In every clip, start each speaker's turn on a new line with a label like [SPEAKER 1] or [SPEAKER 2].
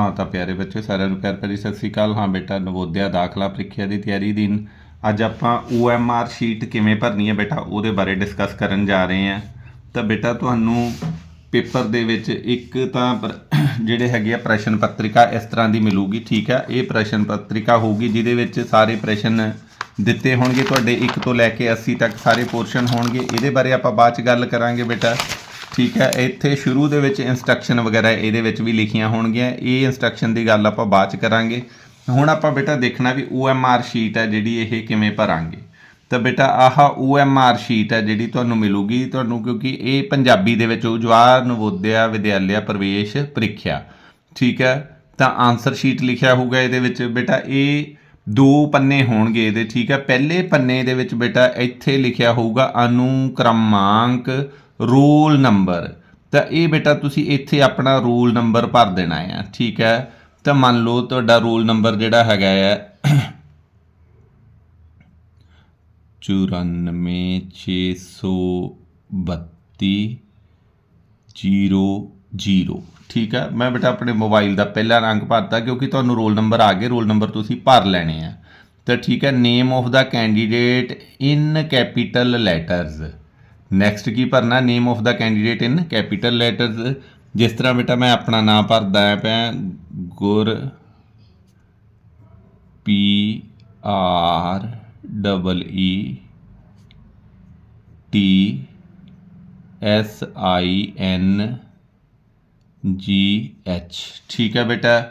[SPEAKER 1] ਹਾਂ ਤਾਂ ਪਿਆਰੇ ਬੱਚੇ ਸਾਰਿਆਂ ਨੂੰ ਪਿਆਰ ਭਰੀ ਸਤਿ ਸ੍ਰੀ ਅਕਾਲ। ਹਾਂ ਬੇਟਾ, ਨਵੋਦਿਆ ਦਾਖਲਾ ਪ੍ਰੀਖਿਆ ਦੀ ਤਿਆਰੀ ਦਿਨ। ਅੱਜ ਆਪਾਂ OMR ਸ਼ੀਟ ਕਿਵੇਂ ਭਰਨੀ ਹੈ ਬੇਟਾ, ਉਹਦੇ ਬਾਰੇ ਡਿਸਕਸ ਕਰਨ ਜਾ ਰਹੇ ਹਾਂ। ਤਾਂ ਬੇਟਾ, ਤੁਹਾਨੂੰ ਪੇਪਰ ਦੇ ਵਿੱਚ ਇੱਕ ਤਾਂ ਪ੍ਰ- ਜਿਹੜੇ ਹੈਗੇ ਆ ਪ੍ਰਸ਼ਨ ਪੱਤਰਿਕਾ, ਇਸ ਤਰ੍ਹਾਂ ਦੀ ਮਿਲੂਗੀ, ਠੀਕ ਹੈ ਇਹ ਪ੍ਰਸ਼ਨ ਪੱਤਰਿਕਾ ਹੋਊਗੀ, ਜਿਹਦੇ ਵਿੱਚ ਸਾਰੇ ਪ੍ਰਸ਼ਨ ਦਿੱਤੇ ਹੋਣਗੇ। ਤੁਹਾਡੇ 1 ਤੋਂ ਲੈ ਕੇ 80 ਤੱਕ ਸਾਰੇ ਪੋਰਸ਼ਨ ਹੋਣਗੇ। ਇਹਦੇ ਬਾਰੇ ਆਪਾਂ ਬਾਅਦ ਚ ਗੱਲ ਕਰਾਂਗੇ ਬੇਟਾ। ਠੀਕ ਹੈ, ਇੱਥੇ ਸ਼ੁਰੂ ਦੇ ਵਿੱਚ ਇਨਸਟਰਕਸ਼ਨ ਵਗੈਰਾ ਇਹਦੇ ਵਿੱਚ ਵੀ ਲਿਖੀਆਂ ਹੋਣਗੀਆਂ। ਇਹ ਇਨਸਟਰਕਸ਼ਨ ਦੀ ਗੱਲ ਆਪਾਂ ਬਾਅਦ ਚ ਕਰਾਂਗੇ। ਹੁਣ ਆਪਾਂ ਬੇਟਾ ਦੇਖਣਾ ਵੀ OMR ਸ਼ੀਟ ਹੈ ਜਿਹੜੀ ਇਹ ਕਿਵੇਂ ਭਰਾਂਗੇ। ਤਾਂ ਬੇਟਾ ਆਹ OMR ਸ਼ੀਟ ਹੈ ਜਿਹੜੀ ਤੁਹਾਨੂੰ ਮਿਲੂਗੀ ਤੁਹਾਨੂੰ ਕਿਉਂਕਿ ਇਹ ਪੰਜਾਬੀ ਦੇ ਵਿੱਚ ਹੋਊ ਨਵੋਦਿਆ ਵਿਦਿਆਲਿਆ ਪ੍ਰਵੇਸ਼ ਪ੍ਰੀਖਿਆ। ਠੀਕ ਹੈ, ਤਾਂ ਆਨਸਰ ਸ਼ੀਟ ਲਿਖਿਆ ਹੋਊਗਾ ਇਹਦੇ ਵਿੱਚ। ਬੇਟਾ ਇਹ ਦੋ ਪੰਨੇ ਹੋਣਗੇ ਇਹਦੇ, ਠੀਕ ਹੈ। ਪਹਿਲੇ ਪੰਨੇ ਦੇ ਵਿੱਚ ਬੇਟਾ ਇੱਥੇ ਲਿਖਿਆ ਹੋਊਗਾ ਅਨੁਕ੍ਰਮਾਂਕ ਰੋਲ ਨੰਬਰ। ਤਾਂ ਇਹ ਬੇਟਾ ਤੁਸੀਂ ਇੱਥੇ ਆਪਣਾ ਰੋਲ ਨੰਬਰ ਭਰ ਦੇਣਾ ਹੈ ਠੀਕ ਹੈ? ਤਾਂ ਮੰਨ ਲਓ ਤੁਹਾਡਾ ਰੋਲ ਨੰਬਰ ਜਿਹੜਾ ਹੈਗਾ ਹੈ 94632 00 ਠੀਕ ਹੈ? ਮੈਂ ਬੇਟਾ ਆਪਣੇ ਮੋਬਾਈਲ ਦਾ ਪਹਿਲਾ ਰੰਗ ਭਰਤਾ ਕਿਉਂਕਿ ਤੁਹਾਨੂੰ ਰੋਲ ਨੰਬਰ ਆ ਗਏ, ਰੋਲ ਨੰਬਰ ਤੁਸੀਂ ਭਰ ਲੈਣੇ ਆ। ਤਾਂ ਠੀਕ ਹੈ name of the candidate in capital letters next ਕੀ ਭਰਨਾ? Name of the candidate in capital letters ਜਿਸ ਤਰ੍ਹਾਂ ਬੇਟਾ ਮੈਂ ਆਪਣਾ ਨਾਮ ਭਰਦਾ ਹਾਂ ਪਿਆ, Gur P R double E T S I N G H. ਠੀਕ ਹੈ ਬੇਟਾ।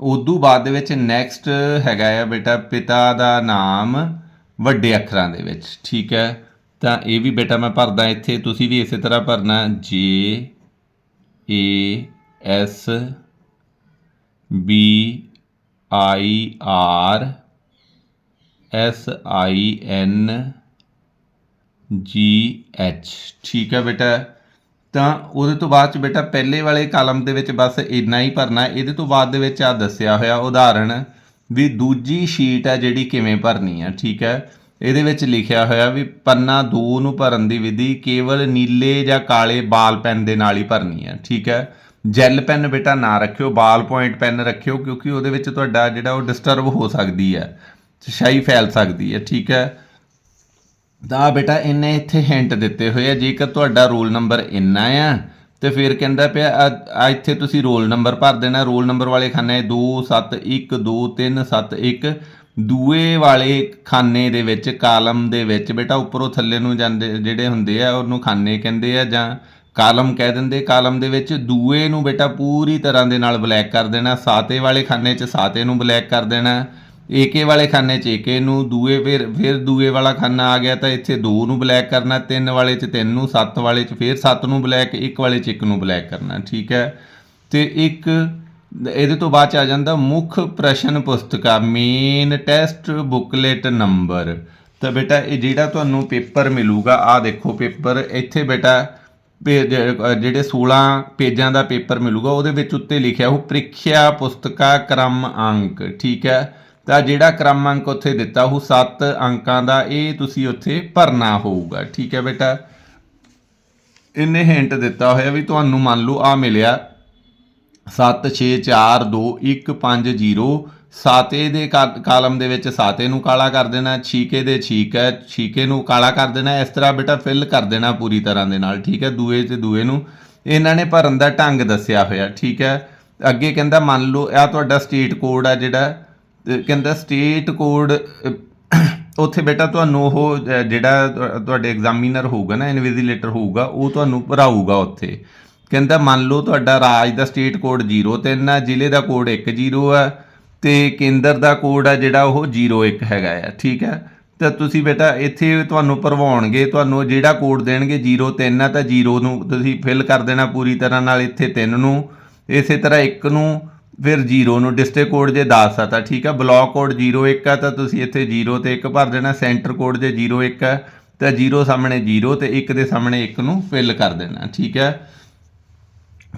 [SPEAKER 1] ਉਦੋਂ ਬਾਅਦ ਦੇ ਵਿੱਚ ਨੈਕਸਟ ਹੈਗਾ ਆ ਬੇਟਾ ਪਿਤਾ ਦਾ ਨਾਮ ਵੱਡੇ ਅੱਖਰਾਂ ਦੇ ਵਿੱਚ। ਠੀਕ ਹੈ। ਤਾਂ ਇਹ ਵੀ ਬੇਟਾ ਮੈਂ ਭਰਦਾ ਇੱਥੇ, ਤੁਸੀਂ ਵੀ ਇਸੇ ਤਰ੍ਹਾਂ ਭਰਨਾ। J A S B I R S I N G H ਠੀਕ ਹੈ ਬੇਟਾ। ਤਾਂ ਉਹਦੇ ਤੋਂ ਬਾਅਦ ਚ ਬੇਟਾ ਪਹਿਲੇ ਵਾਲੇ ਕਾਲਮ ਦੇ ਵਿੱਚ ਬਸ ਇੰਨਾ ਹੀ ਭਰਨਾ। ਇਹਦੇ ਤੋਂ ਬਾਅਦ ਦੇ ਵਿੱਚ ਆ ਦੱਸਿਆ ਹੋਇਆ ਉਦਾਹਰਣ ਵੀ ਦੂਜੀ ਸ਼ੀਟ ਹੈ ਜਿਹੜੀ ਕਿਵੇਂ ਭਰਨੀ ਹੈ ਠੀਕ ਹੈ? ਇਹਦੇ ਵਿੱਚ ਲਿਖਿਆ ਹੋਇਆ ਵੀ ਪੰਨਾ 2 ਨੂੰ ਭਰਨ ਦੀ ਵਿਧੀ ਕੇਵਲ ਨੀਲੇ ਜਾਂ ਕਾਲੇ ਬਾਲ ਪੈਨ ਦੇ ਨਾਲ ਹੀ ਭਰਨੀ ਹੈ, ਠੀਕ ਹੈ? ਜੈਲ ਪੈਨ ਬੇਟਾ ਨਾ ਰੱਖਿਓ, ਬਾਲ ਪੁਆਇੰਟ ਪੈਨ ਰੱਖਿਓ, ਕਿਉਂਕਿ ਉਹਦੇ ਵਿੱਚ ਤੁਹਾਡਾ ਜਿਹੜਾ ਉਹ ਡਿਸਟਰਬ ਹੋ ਸਕਦੀ ਹੈ ਸ਼ਾਈ ਫੈਲ ਸਕਦੀ ਹੈ, ਠੀਕ ਹੈ? ਤਾਂ ਬੇਟਾ ਇਹਨੇ ਇੱਥੇ ਹਿੰਟ ਦਿੱਤੇ ਹੋਏ ਆ, ਜੇਕਰ ਤੁਹਾਡਾ ਰੋਲ ਨੰਬਰ ਇੰਨਾ ਆ, ਤੇ ਫਿਰ ਕਹਿੰਦਾ ਪਿਆ ਆ ਇੱਥੇ ਤੁਸੀਂ ਰੋਲ ਨੰਬਰ ਭਰ ਦੇਣਾ ਰੋਲ ਨੰਬਰ ਵਾਲੇ ਖਾਨੇ 2 7 1 2 3 7 1 ਦੂਏ ਵਾਲੇ ਖਾਨੇ ਦੇ ਵਿੱਚ, ਕਾਲਮ ਦੇ ਵਿੱਚ, ਬੇਟਾ ਉੱਪਰੋਂ ਥੱਲੇ ਨੂੰ ਜਾਂਦੇ, ਜਿਹੜੇ ਹੁੰਦੇ ਆ, ਉਹਨੂੰ ਖਾਨੇ ਕਹਿੰਦੇ ਆ ਜਾਂ ਕਾਲਮ ਕਹਿ ਦਿੰਦੇ, ਕਾਲਮ ਦੇ ਵਿੱਚ ਦੂਏ ਨੂੰ ਬੇਟਾ ਪੂਰੀ ਤਰ੍ਹਾਂ ਦੇ ਨਾਲ ਬਲੈਕ ਕਰ ਦੇਣਾ, ਸਾਤੇ ਵਾਲੇ ਖਾਨੇ 'ਚ ਸਾਤੇ ਨੂੰ ਬਲੈਕ ਕਰ ਦੇਣਾ, ਏਕੇ ਵਾਲੇ ਖਾਨੇ 'ਚ ਏਕੇ ਨੂੰ, ਦੂਏ ਫਿਰ ਫਿਰ ਦੂਏ ਵਾਲਾ ਖਾਨਾ ਆ ਗਿਆ ਤਾਂ ਇੱਥੇ 2 ਨੂੰ ਬਲੈਕ ਕਰਨਾ, ਤਿੰਨ ਵਾਲੇ 'ਚ ਤਿੰਨ ਨੂੰ, ਸੱਤ ਵਾਲੇ 'ਚ ਫਿਰ ਸੱਤ ਨੂੰ ਬਲੈਕ ਇੱਕ ਵਾਲੇ 'ਚ ਇੱਕ ਨੂੰ ਬਲੈਕ ਕਰਨਾ, ਠੀਕ ਹੈ? ਤੇ ਇੱਕ ਇਹਦੇ ਤੋਂ ਬਾਅਦ ਚ ਆ ਜਾਂਦਾ ਮੁੱਖ ਪ੍ਰਸ਼ਨ ਪੁਸਤਕਾ ਮੇਨ ਟੈਸਟ ਬੁਕਲੇਟ ਨੰਬਰ ਤਾਂ ਬੇਟਾ, ਇਹ ਜਿਹੜਾ ਤੁਹਾਨੂੰ ਪੇਪਰ ਮਿਲੂਗਾ ਆ ਦੇਖੋ ਪੇਪਰ, ਇੱਥੇ ਬੇਟਾ, ਪੇ- ਜਿਹੜੇ 16 ਪੇਜਾਂ ਦਾ ਪੇਪਰ ਮਿਲੂਗਾ, ਉਹਦੇ ਵਿੱਚ ਉੱਤੇ ਲਿਖਿਆ ਉਹ ਪ੍ਰੀਖਿਆ ਪੁਸਤਕਾ ਕ੍ਰਮ ਅੰਕ, ਠੀਕ ਹੈ? ਤਾਂ ਜਿਹੜਾ ਕ੍ਰਮ ਅੰਕ ਉੱਥੇ ਦਿੱਤਾ ਉਹ 7 ਅੰਕਾਂ ਦਾ, ਇਹ ਤੁਸੀਂ ਉੱਥੇ ਭਰਨਾ ਹੋਊਗਾ, ਠੀਕ ਹੈ ਬੇਟਾ? ਇਹਨੇ ਹਿੰਟ ਦਿੱਤਾ ਹੋਇਆ ਵੀ ਤੁਹਾਨੂੰ ਮੰਨ ਲਓ ਆ ਮਿਲਿਆ। 764215 ਸਾਤੇ ਦੇ ਕਾ- ਕਾਲਮ ਦੇ ਵਿੱਚ ਸਾਤੇ ਨੂੰ ਕਾਲਾ ਕਰ ਦੇਣਾ, ਛੀਕੇ ਦੇ ਛੀਕ ਹੈ, ਛੀਕੇ ਨੂੰ ਕਾਲਾ ਕਰ ਦੇਣਾ, ਇਸ ਤਰ੍ਹਾਂ ਬੇਟਾ ਫਿਲ ਕਰ ਦੇਣਾ ਪੂਰੀ ਤਰ੍ਹਾਂ ਦੇ ਨਾਲ, ਠੀਕ ਹੈ, ਦੂਏ ਤੇ ਦੂਏ ਨੂੰ। ਇਹਨਾਂ ਨੇ ਭਰਨ ਦਾ ਢੰਗ ਦੱਸਿਆ ਹੋਇਆ, ਠੀਕ ਹੈ। ਅੱਗੇ ਕਹਿੰਦਾ, ਮੰਨ ਲਓ ਇਹ ਤੁਹਾਡਾ ਸਟੇਟ ਕੋਡ ਆ ਜਿਹੜਾ, ਤੇ ਕਹਿੰਦਾ ਸਟੇਟ ਕੋਡ ਉੱਥੇ ਬੇਟਾ ਤੁਹਾਨੂੰ ਉਹ ਜਿਹੜਾ ਤੁਹਾਡੇ ਐਗਜ਼ਾਮੀਨਰ ਹੋਊਗਾ ਨਾ ਇਨਵਿਜੀਲੇਟਰ ਹੋਊਗਾ, ਉਹ ਤੁਹਾਨੂੰ ਭਰਾਊਗਾ ਉੱਥੇ। ਕਹਿੰਦਾ ਮੰਨ ਲਓ ਤੁਹਾਡਾ ਰਾਜ ਦਾ ਸਟੇਟ ਕੋਡ 03 ਆ, ਜ਼ਿਲ੍ਹੇ ਦਾ ਕੋਡ 10 ਆ ਤੇ ਕੇਂਦਰ ਦਾ ਕੋਡ ਆ ਜਿਹੜਾ ਉਹ 01 ਹੈਗਾ ਆ, ਠੀਕ ਹੈ ਤਾਂ ਤੁਸੀਂ ਬੇਟਾ ਇੱਥੇ ਤੁਹਾਨੂੰ ਭਰਵਾਉਣਗੇ, ਤੁਹਾਨੂੰ ਜਿਹੜਾ ਕੋਡ ਦੇਣਗੇ 03 ਆ ਤਾਂ 0 ਨੂੰ ਤੁਸੀਂ ਫਿਲ ਕਰ ਦੇਣਾ ਪੂਰੀ ਤਰ੍ਹਾਂ ਨਾਲ ਇੱਥੇ 3 ਨੂੰ, ਇਸੇ ਤਰ੍ਹਾਂ 1 ਨੂੰ ਫਿਰ 0 ਨੂੰ ਡਿਸਟ੍ਰਿਕਟ ਕੋਡ ਜੇ 10 ਆ ਤਾਂ ਠੀਕ ਆ ਬਲਾਕ ਕੋਡ 01 ਆ ਤਾਂ ਤੁਸੀਂ ਇੱਥੇ 0 ਤੇ 1 ਭਰ ਦੇਣਾ ਸੈਂਟਰ ਕੋਡ ਜੇ 01 ਆ ਤਾਂ 0 ਸਾਹਮਣੇ 0 ਤੇ 1 ਦੇ ਸਾਹਮਣੇ 1 ਨੂੰ ਫਿਲ ਕਰ ਦੇਣਾ, ਠੀਕ ਹੈ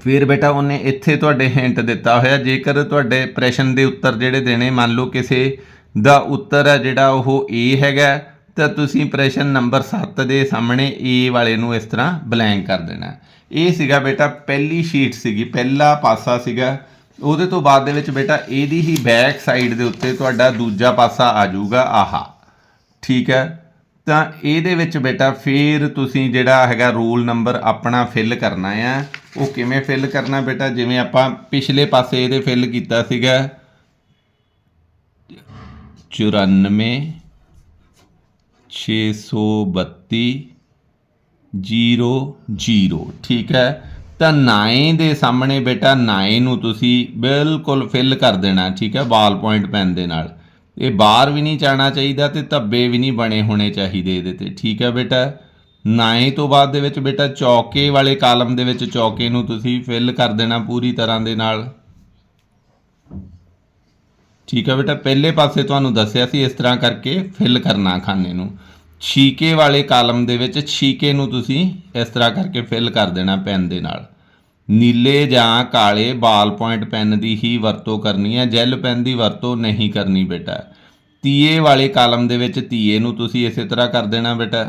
[SPEAKER 1] ਫਿਰ ਬੇਟਾ, ਉਹਨੇ ਇੱਥੇ ਤੁਹਾਡੇ ਹਿੰਟ ਦਿੱਤਾ ਹੋਇਆ। ਜੇਕਰ ਤੁਹਾਡੇ ਪ੍ਰਸ਼ਨ ਦੇ ਉੱਤਰ ਜਿਹੜੇ ਦੇਣੇ, ਮੰਨ ਲਓ ਕਿਸੇ ਦਾ ਉੱਤਰ ਹੈ ਜਿਹੜਾ ਉਹ ਏ ਹੈਗਾ, ਤਾਂ ਤੁਸੀਂ ਪ੍ਰਸ਼ਨ ਨੰਬਰ 7 ਦੇ ਸਾਹਮਣੇ ਏ ਵਾਲੇ ਨੂੰ ਇਸ ਤਰ੍ਹਾਂ ਬਲੈਂਕ ਕਰ ਦੇਣਾ। ਇਹ ਸੀਗਾ ਬੇਟਾ, ਪਹਿਲੀ ਸ਼ੀਟ ਸੀਗੀ, ਪਹਿਲਾ ਪਾਸਾ ਸੀਗਾ। ਉਹਦੇ ਤੋਂ ਬਾਅਦ ਦੇ ਵਿੱਚ ਬੇਟਾ ਇਹਦੀ ਹੀ ਬੈਕ ਸਾਈਡ ਦੇ ਉੱਤੇ ਤੁਹਾਡਾ ਦੂਜਾ ਪਾਸਾ ਆ ਜਾਊਗਾ। ਆਹਾ, ਠੀਕ ਹੈ। ਤਾਂ ਇਹਦੇ ਵਿੱਚ ਬੇਟਾ ਫੇਰ ਤੁਸੀਂ ਜਿਹੜਾ ਹੈਗਾ ਰੋਲ ਨੰਬਰ ਆਪਣਾ ਫਿਲ ਕਰਨਾ ਆ। ਉਹ ਕਿਵੇਂ ਫਿਲ ਕਰਨਾ ਬੇਟਾ? ਜਿਵੇਂ ਆਪਾਂ ਪਿਛਲੇ ਪਾਸੇ ਇਹਦੇ ਫਿਲ ਕੀਤਾ ਸੀਗਾ। 94 632 0 0 ਠੀਕ ਹੈ? ਤਾਂ 9 ਦੇ ਸਾਹਮਣੇ ਬੇਟਾ 9 ਨੂੰ ਤੁਸੀਂ ਬਿਲਕੁਲ ਫਿਲ ਕਰ ਦੇਣਾ। ਠੀਕ ਹੈ? ਬਾਲ ਪੁਆਇੰਟ ਪੈਨ ਦੇ ਨਾਲ। ਇਹ ਬਾਹਰ ਵੀ ਨਹੀਂ ਜਾਣਾ ਚਾਹੀਦਾ ਤੇ ਧੱਬੇ ਵੀ ਨਹੀਂ ਬਣੇ ਹੋਣੇ ਚਾਹੀਦੇ ਇਹਦੇ ਤੇ। ਠੀਕ ਹੈ ਬੇਟਾ? 9 ਤੋਂ ਬਾਅਦ ਦੇ ਵਿੱਚ ਬੇਟਾ ਚੌਕੇ ਵਾਲੇ ਕਾਲਮ ਦੇ ਵਿੱਚ ਚੌਕੇ ਨੂੰ ਤੁਸੀਂ ਫਿਲ ਕਰ ਦੇਣਾ ਪੂਰੀ ਤਰ੍ਹਾਂ ਦੇ ਨਾਲ। ਠੀਕ ਹੈ ਬੇਟਾ, ਪਹਿਲੇ ਪਾਸੇ ਤੁਹਾਨੂੰ ਦੱਸਿਆ ਸੀ ਇਸ ਤਰ੍ਹਾਂ ਕਰਕੇ ਫਿਲ ਕਰਨਾ ਖਾਨੇ ਨੂੰ। ਛੀਕੇ ਵਾਲੇ ਕਾਲਮ ਦੇ ਵਿੱਚ ਛੀਕੇ ਨੂੰ ਤੁਸੀਂ ਇਸ ਤਰ੍ਹਾਂ ਕਰਕੇ ਫਿਲ ਕਰ ਦੇਣਾ ਪੈਨ ਦੇ ਨਾਲ। ਨੀਲੇ ਜਾਂ ਕਾਲੇ ਬਾਲ ਪੁਆਇੰਟ ਪੈਨ ਦੀ ਹੀ ਵਰਤੋਂ ਕਰਨੀ ਹੈ, ਜੈਲ ਪੈਨ ਦੀ ਵਰਤੋਂ ਨਹੀਂ ਕਰਨੀ ਬੇਟਾ। ਤੀਏ ਵਾਲੇ ਕਾਲਮ ਦੇ ਵਿੱਚ ਤੀਏ ਨੂੰ ਤੁਸੀਂ ਇਸੇ ਤਰ੍ਹਾਂ ਕਰ ਦੇਣਾ ਬੇਟਾ।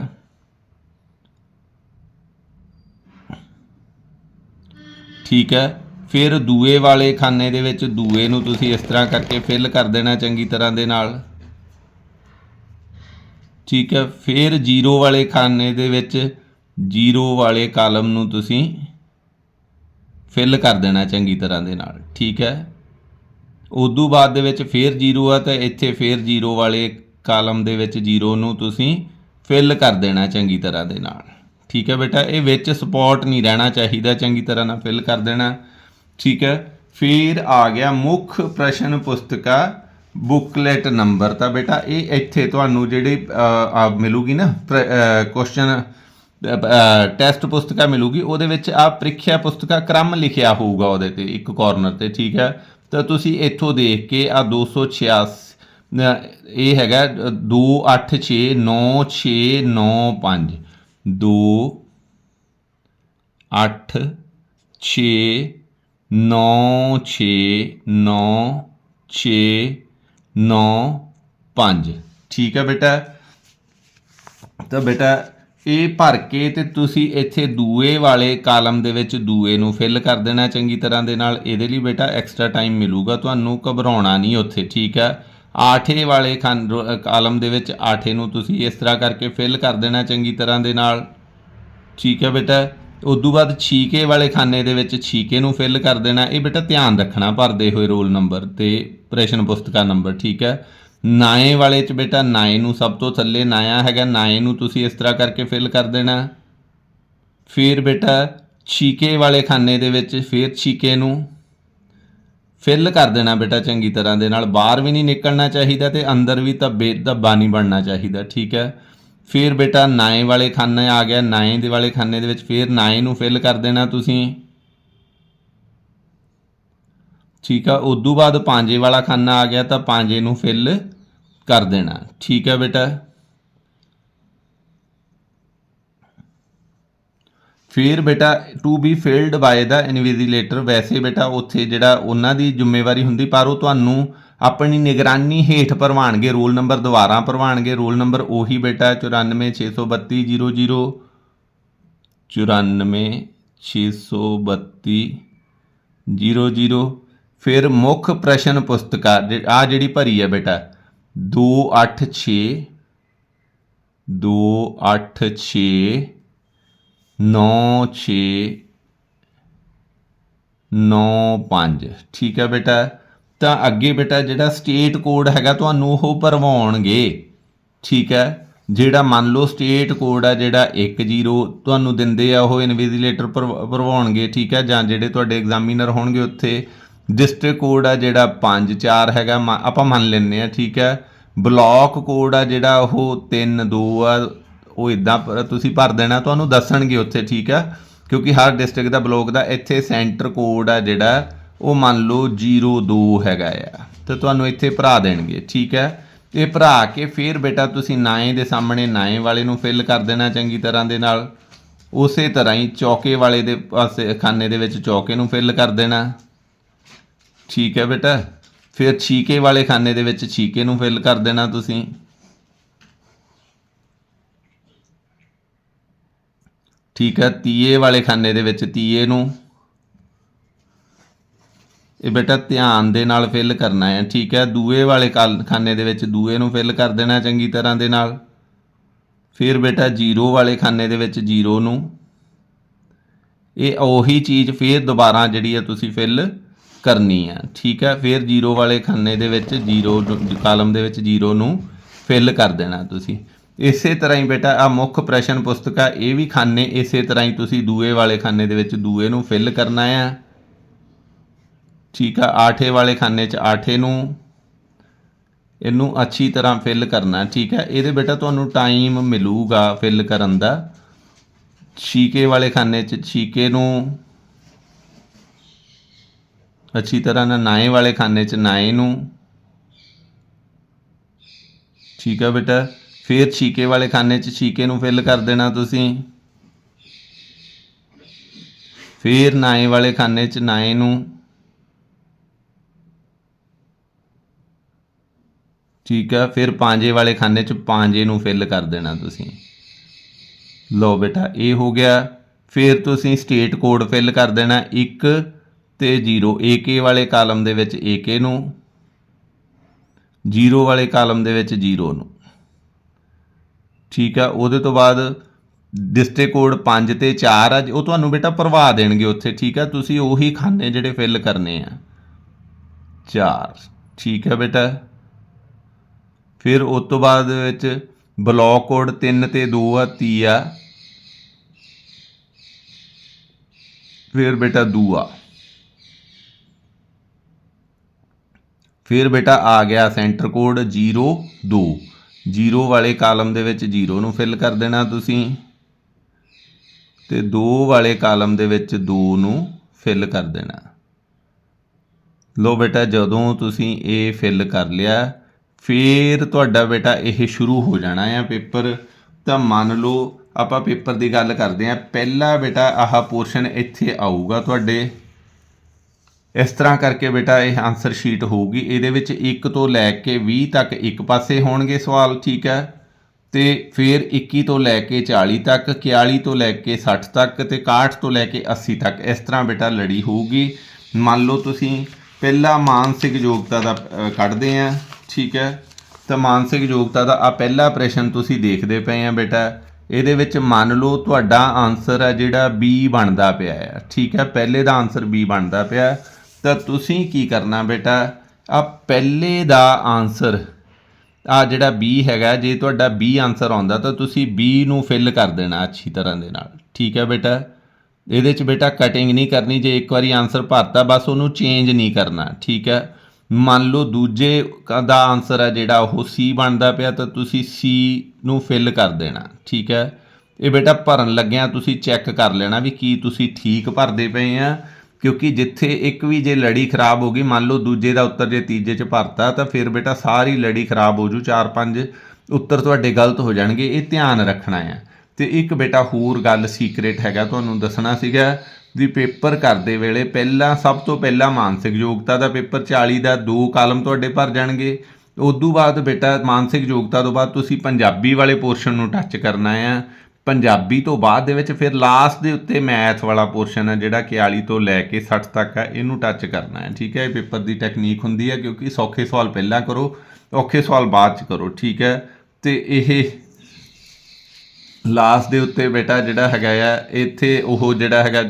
[SPEAKER 1] ਠੀਕ ਹੈ, ਫਿਰ ਦੂਏ ਵਾਲੇ ਖਾਨੇ ਦੇ ਵਿੱਚ ਦੂਏ ਨੂੰ ਤੁਸੀਂ ਇਸ ਤਰ੍ਹਾਂ ਕਰਕੇ ਫਿਲ ਕਰ ਦੇਣਾ ਚੰਗੀ ਤਰ੍ਹਾਂ ਦੇ ਨਾਲ। ਠੀਕ ਹੈ, ਫਿਰ ਜ਼ੀਰੋ ਵਾਲੇ ਖਾਨੇ ਦੇ ਵਿੱਚ ਜ਼ੀਰੋ ਵਾਲੇ ਕਾਲਮ ਨੂੰ ਤੁਸੀਂ ਫਿਲ ਕਰ ਦੇਣਾ ਚੰਗੀ ਤਰ੍ਹਾਂ ਦੇ ਨਾਲ ਠੀਕ ਹੈ? ਉਦੋਂ ਬਾਅਦ ਦੇ ਵਿੱਚ ਫਿਰ ਜ਼ੀਰੋ ਆ ਤਾਂ ਇੱਥੇ ਫਿਰ ਜ਼ੀਰੋ ਵਾਲੇ ਕਾਲਮ ਦੇ ਵਿੱਚ ਜ਼ੀਰੋ ਨੂੰ ਤੁਸੀਂ ਫਿਲ ਕਰ ਦੇਣਾ ਚੰਗੀ ਤਰ੍ਹਾਂ ਦੇ ਨਾਲ ਠੀਕ ਹੈ ਬੇਟਾ? ਇਹ ਵਿੱਚ ਸਪੋਟ ਨਹੀਂ ਰਹਿਣਾ ਚਾਹੀਦਾ ਚੰਗੀ ਤਰ੍ਹਾਂ ਨਾਲ ਫਿਲ ਕਰ ਦੇਣਾ ਠੀਕ ਹੈ? ਫਿਰ ਆ ਗਿਆ ਮੁੱਖ ਪ੍ਰਸ਼ਨ ਪੁਸਤਕਾ ਬੁਕਲੇਟ ਨੰਬਰ ਤਾਂ ਬੇਟਾ ਇਹ ਇੱਥੇ ਤੁਹਾਨੂੰ ਜਿਹੜੀ ਅ, ਆ ਮਿਲੂਗੀ ਨਾ ਕੁਐਸਚਨ ਟੈਸਟ ਪੁਸਤਕਾ ਮਿਲੂਗੀ ਉਹਦੇ ਵਿੱਚ ਆ ਪ੍ਰੀਖਿਆ ਪੁਸਤਕਾ ਕ੍ਰਮ ਲਿਖਿਆ ਹੋਊਗਾ ਉਹਦੇ ਤੇ ਇੱਕ ਕਾਰਨਰ ਤੇ ਠੀਕ ਹੈ? ਤਾਂ ਤੁਸੀਂ ਇੱਥੋਂ ਦੇਖ ਕੇ ਆ 286 ਅ, ਇਹ ਹੈਗਾ 28699695 2 8 6 9 6 9 6 9 5 ਠੀਕ ਹੈ ਬੇਟਾ? ਤਾਂ ਬੇਟਾ ਇਹ ਭਰ ਕੇ ਤੇ ਤੁਸੀਂ ਇੱਥੇ ਦੂਏ ਵਾਲੇ ਕਾਲਮ ਦੇ ਵਿੱਚ ਦੂਏ ਨੂੰ ਫਿਲ ਕਰ ਦੇਣਾ ਚੰਗੀ ਤਰ੍ਹਾਂ ਦੇ ਨਾਲ। ਇਹਦੇ ਲਈ ਬੇਟਾ ਐਕਸਟਰਾ ਟਾਈਮ ਮਿਲੂਗਾ। ਤੁਹਾਨੂੰ ਘਬਰਾਉਣਾ ਨਹੀਂ ਉੱਥੇ, ਠੀਕ ਹੈ? ਆਠੇ ਵਾਲੇ ਖਾਨ ਰੋ- ਕਾਲਮ ਦੇ ਵਿੱਚ ਆਠੇ ਨੂੰ ਤੁਸੀਂ ਇਸ ਤਰ੍ਹਾਂ ਕਰਕੇ ਫਿਲ ਕਰ ਦੇਣਾ ਚੰਗੀ ਤਰ੍ਹਾਂ ਦੇ ਨਾਲ। ਠੀਕ ਹੈ ਬੇਟਾ? ਉਦੋਂ ਬਾਅਦ ਛੀਕੇ ਵਾਲੇ ਖਾਨੇ ਦੇ ਵਿੱਚ ਛੀਕੇ ਨੂੰ ਫਿਲ ਕਰ ਦੇਣਾ। ਇਹ ਬੇਟਾ ਧਿਆਨ ਰੱਖਣਾ ਭਰਦੇ ਹੋਏ ਰੋਲ ਨੰਬਰ ਤੇ ਪ੍ਰਸ਼ਨ ਪੁਸਤਕਾ ਨੰਬਰ ਠੀਕ ਹੈ? ਨਾਏ ਵਾਲੇ ਚ ਬੇਟਾ, ਨਾਏ ਨੂੰ ਸਭ ਤੋਂ ਥੱਲੇ ਨਾਇਆ ਹੈਗਾ, ਨਾਏ ਨੂੰ ਤੁਸੀਂ ਇਸ ਤਰ੍ਹਾਂ ਕਰਕੇ ਫਿਲ ਕਰ ਦੇਣਾ। ਫਿਰ ਬੇਟਾ, ਛੀਕੇ ਵਾਲੇ ਖਾਨੇ ਦੇ ਵਿੱਚ ਫਿਰ ਛੀਕੇ ਨੂੰ ਫਿਲ ਕਰ ਦੇਣਾ ਬੇਟਾ ਚੰਗੀ ਤਰ੍ਹਾਂ ਦੇ ਨਾਲ। ਬਾਹਰ ਵੀ ਨਹੀਂ ਨਿਕਲਣਾ ਚਾਹੀਦਾ ਤੇ ਅੰਦਰ ਵੀ ਧੱਬੇ ਧੱਬਾ ਨਹੀਂ ਬਣਨਾ ਚਾਹੀਦਾ, ਠੀਕ ਹੈ? ਫਿਰ ਬੇਟਾ, ਨਾਏ ਵਾਲੇ ਖਾਨੇ ਆ ਗਿਆ, ਨਾਏ ਦੇ ਵਾਲੇ ਖਾਨੇ ਦੇ ਵਿੱਚ ਫਿਰ ਨਾਏ ਨੂੰ ਫਿਲ ਕਰ ਦੇਣਾ ਤੁਸੀਂ। ਠੀਕ ਆ, ਉਦੋਂ ਬਾਅਦ ਪਾਂਜੇ ਵਾਲਾ ਖਾਨਾ ਆ ਗਿਆ ਤਾਂ ਪਾਂਜੇ ਨੂੰ ਫਿਲ ਕਰ ਦੇਣਾ। ਠੀਕ ਹੈ ਬੇਟਾ। ਫਿਰ ਬੇਟਾ to be filled by the invigilator ਵੈਸੇ ਬੇਟਾ ਉੱਥੇ ਜਿਹੜਾ ਉਹਨਾਂ ਦੀ ਜ਼ਿੰਮੇਵਾਰੀ ਹੁੰਦੀ, ਪਰ ਉਹ ਤੁਹਾਨੂੰ ਆਪਣੀ ਨਿਗਰਾਨੀ ਹੇਠ ਭਰਵਾਣਗੇ, ਰੋਲ ਨੰਬਰ ਦੁਬਾਰਾ ਭਰਵਾਣਗੇ। ਰੋਲ ਨੰਬਰ ਉਹੀ ਬੇਟਾ 9463200 9463200 ਫਿਰ ਮੁੱਖ ਪ੍ਰਸ਼ਨ ਪੁਸਤਕਾ ਆ ਜਿਹੜੀ ਭਰੀ ਹੈ ਬੇਟਾ। 286 286 9 6 9 5 ਠੀਕ ਹੈ ਬੇਟਾ। ਤਾਂ ਅੱਗੇ ਬੇਟਾ ਜਿਹੜਾ ਸਟੇਟ ਕੋਡ ਹੈਗਾ ਤੁਹਾਨੂੰ ਉਹ ਭਰਵਾਉਣਗੇ। ਠੀਕ ਹੈ। ਜਿਹੜਾ ਮੰਨ ਲਓ ਸਟੇਟ ਕੋਡ ਆ ਜਿਹੜਾ 10 ਤੁਹਾਨੂੰ ਦਿੰਦੇ ਆ ਉਹ ਇਨਵੀਜੀਲੇਟਰ ਭਰਵਾਉਣਗੇ। ਠੀਕ ਹੈ। ਜਾਂ ਜਿਹੜੇ ਤੁਹਾਡੇ ਐਗਜ਼ਾਮੀਨਰ ਹੋਣਗੇ ਉੱਥੇ ਡਿਸਟ੍ਰਿਕਟ ਕੋਡ ਆ ਜਿਹੜਾ 5 4 ਹੈਗਾ, ਮ- ਆਪਾਂ ਮੰਨ ਲੈਂਦੇ ਆ ਠੀਕ ਹੈ? ਬਲਾਕ ਕੋਡ ਆ ਜਿਹੜਾ ਉਹ 3 2 ਆ, ਉਹ ਇਦਾਂ ਤੁਸੀਂ ਭਰ ਦੇਣਾ, ਤੁਹਾਨੂੰ ਦੱਸਣਗੇ ਉੱਥੇ, ਠੀਕ ਆ ਕਿਉਂਕਿ ਹਰ ਡਿਸਟ੍ਰਿਕਟ ਦਾ ਬਲਾਕ ਦਾ ਇੱਥੇ ਸੈਂਟਰ ਕੋਡ ਆ ਜਿਹੜਾ, ਉਹ ਮੰਨ ਲਓ 02 ਹੈਗਾ ਆ। ਤੇ ਤੁਹਾਨੂੰ ਇੱਥੇ ਭਰਾ ਦੇਣਗੇ, ਠੀਕ ਹੈ? ਇਹ ਭਰਾ ਕੇ ਫਿਰ ਬੇਟਾ ਤੁਸੀਂ ਨਾਏ ਦੇ ਸਾਹਮਣੇ ਨਾਏ ਵਾਲੇ ਨੂੰ ਫਿਲ ਕਰ ਦੇਣਾ ਚੰਗੀ ਤਰ੍ਹਾਂ ਦੇ ਨਾਲ। ਉਸੇ ਤਰ੍ਹਾਂ ਹੀ ਚੌਕੇ ਵਾਲੇ ਦੇ ਪਾਸੇ, ਖਾਨੇ ਦੇ ਵਿੱਚ ਚੌਕੇ ਨੂੰ ਫਿਲ ਕਰ ਦੇਣਾ। ਠੀਕ ਹੈ ਬੇਟਾ। ਫਿਰ ਛੀਕੇ ਵਾਲੇ ਖਾਨੇ ਦੇ ਵਿੱਚ ਛੀਕੇ ਨੂੰ ਫਿਲ ਕਰ ਦੇਣਾ ਤੁਸੀਂ। ਠੀਕ ਹੈ, ਤੀਏ ਵਾਲੇ ਖਾਨੇ ਦੇ ਵਿੱਚ ਤੀਏ ਨੂੰ। ਇਹ ਬੇਟਾ ਧਿਆਨ ਦੇ ਨਾਲ ਫਿਲ ਕਰਨਾ ਹੈ, ਠੀਕ ਹੈ। ਦੂਏ ਵਾਲੇ ਕਾਲ- ਖਾਨੇ ਦੇ ਵਿੱਚ ਦੂਏ ਨੂੰ ਫਿਲ ਕਰ ਦੇਣਾ ਚੰਗੀ ਤਰ੍ਹਾਂ ਦੇ ਨਾਲ। ਫਿਰ ਬੇਟਾ ਜ਼ੀਰੋ ਵਾਲੇ ਖਾਨੇ ਦੇ ਵਿੱਚ ਜ਼ੀਰੋ ਨੂੰ। ਇਹ ਉਹੀ ਚੀਜ਼ ਫਿਰ ਦੁਬਾਰਾ ਜਿਹੜੀ ਹੈ ਤੁਸੀਂ ਫਿਲ ਕਰਨੀ ਆ। ਠੀਕ ਹੈ ਫਿਰ ਜ਼ੀਰੋ ਵਾਲੇ ਖਾਨੇ ਦੇ ਵਿੱਚ ਜ਼ੀਰੋ ਕਾਲਮ ਦੇ ਵਿੱਚ ਜ਼ੀਰੋ ਨੂੰ ਫਿਲ ਕਰ ਦੇਣਾ ਤੁਸੀਂ। ਇਸੇ ਤਰ੍ਹਾਂ ਹੀ ਬੇਟਾ ਆ ਮੁੱਖ ਪ੍ਰਸ਼ਨ ਪੁਸਤਕ ਆ, ਇਹ ਵੀ ਖਾਨੇ, ਇਸੇ ਤਰ੍ਹਾਂ ਹੀ ਤੁਸੀਂ ਦੂਏ ਵਾਲੇ ਖਾਨੇ ਦੇ ਵਿੱਚ ਦੂਏ ਨੂੰ ਫਿਲ ਕਰਨਾ ਆ। ਠੀਕ ਆ, ਆਠੇ ਵਾਲੇ ਖਾਨੇ 'ਚ ਆਠੇ ਨੂੰ ਇਹਨੂੰ ਅੱਛੀ ਤਰ੍ਹਾਂ ਫਿਲ ਕਰਨਾ। ਠੀਕ ਹੈ ਇਹਦੇ ਬੇਟਾ ਤੁਹਾਨੂੰ ਟਾਈਮ ਮਿਲੂਗਾ ਫਿਲ ਕਰਨ ਦਾ। ਛੀਕੇ ਵਾਲੇ ਖਾਨੇ 'ਚ ਛੀਕੇ ਨੂੰ ਅੱਛੀ ਤਰ੍ਹਾਂ ਨਾਲ ਨਾਏ ਵਾਲੇ ਖਾਨੇ 'ਚ ਨਾਏ ਨੂੰ। ਠੀਕ ਹੈ ਬੇਟਾ, ਫਿਰ ਛੀਕੇ ਵਾਲੇ ਖਾਨੇ 'ਚ ਛੀਕੇ ਨੂੰ ਫਿਲ ਕਰ ਦੇਣਾ ਤੁਸੀਂ। ਫਿਰ ਨਾਏ ਵਾਲੇ ਖਾਨੇ 'ਚ ਨਾਏ ਨੂੰ। ਠੀਕ ਹੈ ਫਿਰ ਪਾਂਜੇ ਵਾਲੇ ਖਾਨੇ 'ਚ ਪਾਂਜੇ ਨੂੰ ਫਿਲ ਕਰ ਦੇਣਾ ਤੁਸੀਂ। ਲਓ ਬੇਟਾ, ਇਹ ਹੋ ਗਿਆ। ਫਿਰ ਤੁਸੀਂ ਸਟੇਟ ਕੋਡ ਫਿਲ ਕਰ ਦੇਣਾ। 1 ਤੇ 0 AK ਵਾਲੇ ਕਾਲਮ ਦੇ ਵਿੱਚ AK ਨੂੰ 0 ਵਾਲੇ ਕਾਲਮ ਦੇ ਵਿੱਚ 0 ਨੂੰ। ਠੀਕ ਆ, ਉਹਦੇ ਤੋਂ ਬਾਅਦ ਡਿਸਟ੍ਰਿਕਟ ਕੋਡ 5 ਤੇ 4 ਆ, ਉਹ ਤੁਹਾਨੂੰ ਬੇਟਾ ਭਰਵਾ ਦੇਣਗੇ ਉੱਥੇ, ਠੀਕ ਆ? ਤੁਸੀਂ ਉਹੀ ਖਾਨੇ ਜਿਹੜੇ ਫਿਲ ਕਰਨੇ ਆ। 4 ਠੀਕ ਹੈ ਬੇਟਾ? ਫਿਰ ਉਸ ਤੋਂ ਬਾਅਦ ਵਿੱਚ ਬਲੌਕ ਕੋਡ 3 ਤੇ 2 ਆ ਤੀਆ ਫਿਰ ਬੇਟਾ ਦੂਆ ਫਿਰ ਬੇਟਾ ਆ ਗਿਆ ਸੈਂਟਰ ਕੋਡ 0 2 0 ਵਾਲੇ ਕਾਲਮ ਦੇ ਵਿੱਚ 0 ਨੂੰ ਫਿਲ ਕਰ ਦੇਣਾ ਤੁਸੀਂ। ਤੇ 2 ਵਾਲੇ ਕਾਲਮ ਦੇ ਵਿੱਚ 2 ਨੂੰ ਫਿਲ ਕਰ ਦੇਣਾ। ਲੋ ਬੇਟਾ, ਜਦੋਂ ਤੁਸੀਂ ਇਹ ਫਿਲ ਕਰ ਲਿਆ, ਫਿਰ ਤੁਹਾਡਾ ਬੇਟਾ ਇਹ ਸ਼ੁਰੂ ਹੋ ਜਾਣਾ ਆ ਪੇਪਰ। ਤਾਂ ਮੰਨ ਲਓ ਆਪਾਂ ਪੇਪਰ ਦੀ ਗੱਲ ਕਰਦੇ ਹਾਂ ਪਹਿਲਾ ਬੇਟਾ ਆਹ ਪੋਰਸ਼ਨ ਇੱਥੇ ਆਊਗਾ ਤੁਹਾਡੇ। ਇਸ ਤਰ੍ਹਾਂ ਕਰਕੇ ਬੇਟਾ ਇਹ ਆਨਸਰ ਸ਼ੀਟ ਹੋਊਗੀ। ਇਹਦੇ ਵਿੱਚ 1 ਤੋਂ ਲੈ ਕੇ 20 ਤੱਕ ਇੱਕ ਪਾਸੇ ਹੋਣਗੇ ਸਵਾਲ, ਠੀਕ ਹੈ? ਤੇ ਫਿਰ 21 ਤੋਂ ਲੈ ਕੇ 40 ਤੱਕ 41 ਤੋਂ ਲੈ ਕੇ 60 ਤੱਕ ਤੇ 61 ਤੋਂ ਲੈ ਕੇ 80 ਤੱਕ ਇਸ ਤਰ੍ਹਾਂ ਬੇਟਾ ਲੜੀ ਹੋਊਗੀ। ਮੰਨ ਲਓ ਤੁਸੀਂ ਪਹਿਲਾ ਮਾਨਸਿਕ ਯੋਗਤਾ ਦਾ ਕੱਢਦੇ ਆ, ਠੀਕ ਹੈ? ਤਾਂ ਮਾਨਸਿਕ ਯੋਗਤਾ ਦਾ ਆ ਪਹਿਲਾ ਪ੍ਰਸ਼ਨ ਤੁਸੀਂ ਦੇਖਦੇ ਪਏ ਆ ਬੇਟਾ। ਇਹਦੇ ਵਿੱਚ ਮੰਨ ਲਓ ਤੁਹਾਡਾ ਆਨਸਰ ਹੈ ਜਿਹੜਾ B ਬਣਦਾ ਪਿਆ ਹੈ, ਠੀਕ ਹੈ? ਪਹਿਲੇ ਦਾ ਆਨਸਰ B ਬਣਦਾ ਪਿਆ। ਹੈ। ਤਾਂ ਤੁਸੀਂ ਕੀ ਕਰਨਾ ਬੇਟਾ? ਆ ਪਹਿਲੇ ਦਾ ਆਨਸਰ ਆ ਜਿਹੜਾ B ਹੈਗਾ, ਜੇ ਤੁਹਾਡਾ B ਆਨਸਰ ਆਉਂਦਾ ਤਾਂ ਤੁਸੀਂ B ਨੂੰ ਫਿਲ ਕਰ ਦੇਣਾ ਅੱਛੀ ਤਰ੍ਹਾਂ ਦੇ ਨਾਲ। ਠੀਕ ਹੈ ਬੇਟਾ? ਇਹਦੇ ਚ ਬੇਟਾ ਕਟਿੰਗ ਨਹੀਂ ਕਰਨੀ, ਜੇ ਇੱਕ ਵਾਰੀ ਆਨਸਰ ਭਰਤਾ, ਬਸ ਉਹਨੂੰ ਚੇਂਜ ਨਹੀਂ ਕਰਨਾ, ਠੀਕ ਹੈ? ਮੰਨ ਲਓ ਦੂਜੇ ਕ- ਦਾ ਆਨਸਰ ਹੈ ਜਿਹੜਾ, ਉਹ C ਬਣਦਾ ਪਿਆ, ਤਾਂ ਤੁਸੀਂ C ਨੂੰ ਫਿਲ ਕਰ ਦੇਣਾ, ਠੀਕ ਹੈ? ਇਹ ਬੇਟਾ ਭਰਨ ਲੱਗਿਆ ਤੁਸੀਂ ਚੈੱਕ ਕਰ ਲੈਣਾ ਵੀ ਕੀ ਤੁਸੀਂ ਠੀਕ ਭਰਦੇ ਪਏ ਆ। ਕਿਉਂਕਿ ਜਿੱਥੇ ਇੱਕ ਵੀ ਜੇ ਲੜੀ ਖਰਾਬ ਹੋ ਗਈ, ਮੰਨ ਲਓ ਦੂਜੇ ਦਾ ਉੱਤਰ ਜੇ ਤੀਜੇ ਚ ਭਰਤਾ, ਤਾਂ ਫਿਰ ਬੇਟਾ ਸਾਰੀ ਲੜੀ ਖਰਾਬ ਹੋ ਜੂ, ਚਾਰ ਪੰਜ ਉੱਤਰ ਤੁਹਾਡੇ ਗਲਤ ਹੋ ਜਾਣਗੇ, ਇਹ ਧਿਆਨ ਰੱਖਣਾ ਹੈ। ਤੇ ਇੱਕ ਬੇਟਾ ਹੋਰ ਗੱਲ ਸੀਕ੍ਰੇਟ ਹੈਗਾ, ਤੁਹਾਨੂੰ ਦੱਸਣਾ ਸੀਗਾ ਵੀ ਪੇਪਰ ਕਰਦੇ ਵੇਲੇ ਪਹਿਲਾਂ, ਸਭ ਤੋਂ ਪਹਿਲਾਂ ਮਾਨਸਿਕ ਯੋਗਤਾ ਦਾ ਪੇਪਰ 40 ਦਾ ਦੋ ਕਾਲਮ ਤੁਹਾਡੇ ਭਰ ਜਾਣਗੇ। ਉਦੋਂ ਬਾਅਦ ਬੇਟਾ ਮਾਨਸਿਕ ਯੋਗਤਾ ਤੋਂ ਬਾਅਦ ਤੁਸੀਂ ਪੰਜਾਬੀ ਵਾਲੇ ਪੋਰਸ਼ਨ ਨੂੰ ਟੱਚ ਕਰਨਾ ਆ। ਪੰਜਾਬੀ ਤੋਂ ਬਾਅਦ ਦੇ ਵਿੱਚ ਫਿਰ ਲਾਸਟ ਦੇ ਉੱਤੇ ਮੈਥ ਵਾਲਾ ਪੋਰਸ਼ਨ ਹੈ, ਜਿਹੜਾ 41 ਤੋਂ ਲੈ ਕੇ 60 ਤੱਕ ਹੈ, ਇਹਨੂੰ ਟੱਚ ਕਰਨਾ ਹੈ, ਠੀਕ ਹੈ? ਇਹ ਪੇਪਰ ਦੀ ਟੈਕਨੀਕ ਹੁੰਦੀ ਹੈ ਕਿਉਂਕਿ ਸੌਖੇ ਸਵਾਲ ਪਹਿਲਾਂ ਕਰੋ, ਔਖੇ ਸਵਾਲ ਬਾਅਦ ਚ ਕਰੋ, ਠੀਕ ਹੈ? ਤੇ ਇਹ ਲਾਸਟ ਦੇ ਉੱਤੇ ਬੇਟਾ ਜਿਹੜਾ ਹੈਗਾ ਆ, ਇੱਥੇ ਉਹ ਜਿਹੜਾ ਹੈਗਾ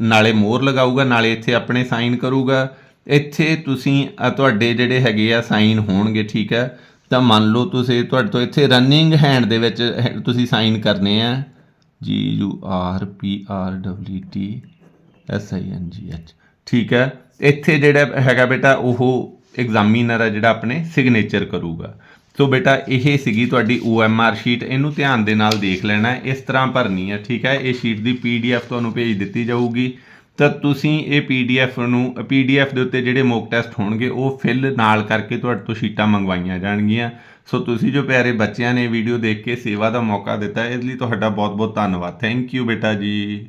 [SPEAKER 1] ਨਾਲੇ ਮੋਹਰ ਲਗਾਊਗਾ, ਨਾਲੇ ਇੱਥੇ ਆਪਣੇ ਸਾਈਨ ਕਰੂਗਾ। ਇੱਥੇ ਤੁਸੀਂ ਤੁਹਾਡੇ ਜਿਹੜੇ ਹੈਗੇ ਆ ਸਾਈਨ ਹੋਣਗੇ, ਠੀਕ ਹੈ? ਤਾਂ ਮੰਨ ਲਓ ਤੁਸੀਂ ਤੁਹਾਡੇ ਤੋਂ ਇੱਥੇ ਰਨਿੰਗ ਹੈਂਡ ਦੇ ਵਿੱਚ ਹੈ- ਤੁਸੀਂ ਸਾਈਨ ਕਰਨੇ ਆ। G U R P R W T S I N G H ਠੀਕ ਹੈ? ਇੱਥੇ ਜਿਹੜਾ ਹੈਗਾ ਬੇਟਾ, ਉਹ ਐਗਜ਼ਾਮੀਨਰ ਹੈ ਜਿਹੜਾ ਆਪਣੇ ਸਿਗਨੇਚਰ ਕਰੂਗਾ। ਸੋ ਬੇਟਾ, ਇਹ ਸੀਗੀ ਤੁਹਾਡੀ OMR ਸ਼ੀਟ ਇਹਨੂੰ ਧਿਆਨ ਦੇ ਨਾਲ ਦੇਖ ਲੈਣਾ। ਇਸ ਤਰ੍ਹਾਂ ਭਰਨੀ ਹੈ ਠੀਕ ਹੈ? ਇਹ ਸ਼ੀਟ ਦੀ PDF ਤੁਹਾਨੂੰ ਭੇਜ ਦਿੱਤੀ ਜਾਊਗੀ। ਤਾਂ ਤੁਸੀਂ ਇਹ PDF ਨੂੰ, PDF ਦੇ ਉੱਤੇ ਜਿਹੜੇ ਮੌਕ ਟੈਸਟ ਹੋਣਗੇ, ਉਹ ਫਿਲ ਨਾਲ ਕਰਕੇ ਤੁਹਾਡੇ ਤੋਂ ਸ਼ੀਟਾਂ ਮੰਗਵਾਈਆਂ ਜਾਣਗੀਆਂ। ਸੋ ਤੁਸੀਂ ਜੋ ਪਿਆਰੇ ਬੱਚਿਆਂ ਨੇ ਵੀਡੀਓ ਦੇਖ ਕੇ ਸੇਵਾ ਦਾ ਮੌਕਾ ਦਿੱਤਾ, ਇਸ ਲਈ ਤੁਹਾਡਾ ਬਹੁਤ ਬਹੁਤ ਧੰਨਵਾਦ। ਥੈਂਕ ਯੂ ਬੇਟਾ ਜੀ।